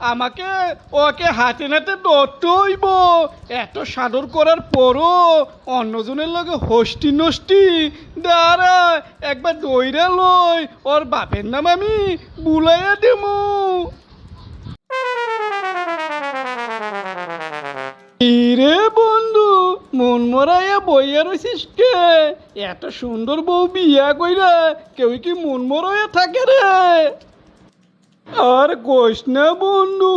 আমাকে, ওকে হাতে নাতে ধরতে হইব এত সাদর করার পরও অন্যজনের লগে হস্টি নষ্টি। দাঁড়া, একবার দইরা লই, ওর বাপের নাম আমি বুলাইয়া দেবো। রে বন্ধু, মন মরাইয়া বইয়া রইছিস কে? এত সুন্দর বউ বিয়া কইরা কেউ কি মন মরাইয়া থাকে রে? আর কোষ না বন্ধু,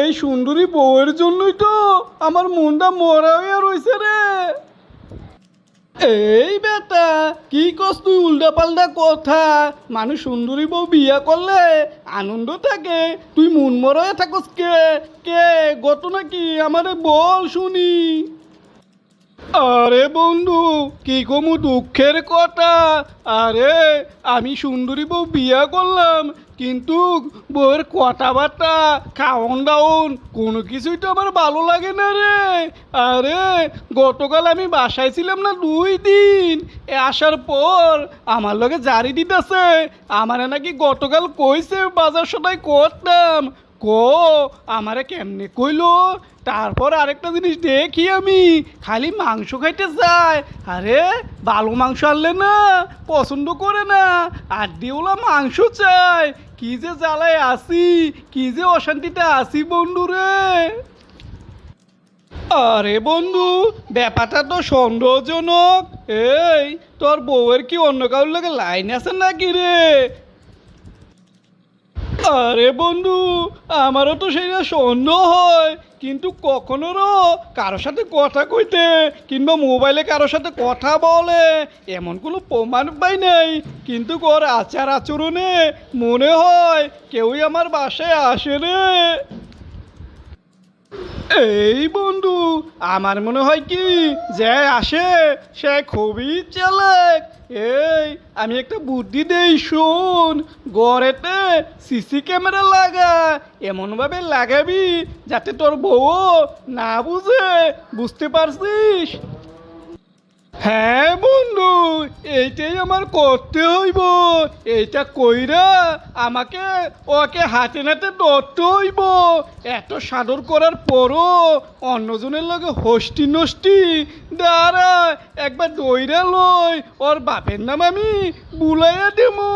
এই সুন্দরী বউয়ের জন্যই তো আমার মনটা মরা হইয়া রইছে রে। এই বেটা, কি কস তুই উল্টা পাল্টা কথা? মানুষ সুন্দরী বউ বিয়া করলে আনন্দ থাকে। তুই মন মরয়ে থাকস কে? কে? গত নাকি আমারে বল শুনি। আরে বন্ধু, কি কমু দুঃখের কথা? আরে, আমি সুন্দরী বউ বিয়া করলাম, কিন্তু বউয়ের কথাবার্তা খাওয়ন দাওন, কোনো কিছুই তো আমার ভালো লাগে না রে। আরে, গতকাল আমি বাসায় ছিলাম না দুই দিন। আসার পর আমার লগে জারি দিতেছে। আমারে নাকি গতকাল কইছে বাজার সদাই করতাম। কো, আমারে কেমনে কইলো? তারপর আরেকটা জিনিস দেখি আমি, খালি মাংস খাইতে চায় আরে, ভালো মাংস আনলে না, পছন্দ করে না, আর দিওলা মাংস চাই কি যে জ্বালায় আসি, কি যে অশান্তিতে আসি বন্ধু রে। আরে বন্ধু, ব্যাপারটা তো সন্দেহজনক। এই, তোর বউয়ের কি অন্য কারোর লাগে লাইন আছে নাকি রে? আরে বন্ধু, আমারও তো সেইটা সন্দেহ হয়। কিন্তু কখনোরও কারোর সাথে কথা কইতে কিংবা মোবাইলে কারোর সাথে কথা বলে এমন কোনো প্রমাণ পাই নাই। কিন্তু ওর আচার আচরণে মনে হয় কেউই আমার বাসায় আসে রে। এই বন্ধু, আমার মনে হয় কি? যে আসে, সে খুবই চালাক। এই, আমি একটা বুদ্ধি দেই, শোন। গড়েতে সিসি ক্যামেরা লাগা। এমনভাবে লাগাবি যাতে তোর বউ না বুঝে। বুঝতে পারছিস? হ্যাঁ বন্ধু। এইটাই আমার করতে হইব। এইটা কইরা আমাকে, ওকে হাতে নাতে ধরতে হইব। এত সাদর করার পরও অন্যজনের লগে হস্তি নষ্টি। দাঁড়া, একবার দইরা লই, ওর বাপের নাম আমি বুলাইয়া দেবো।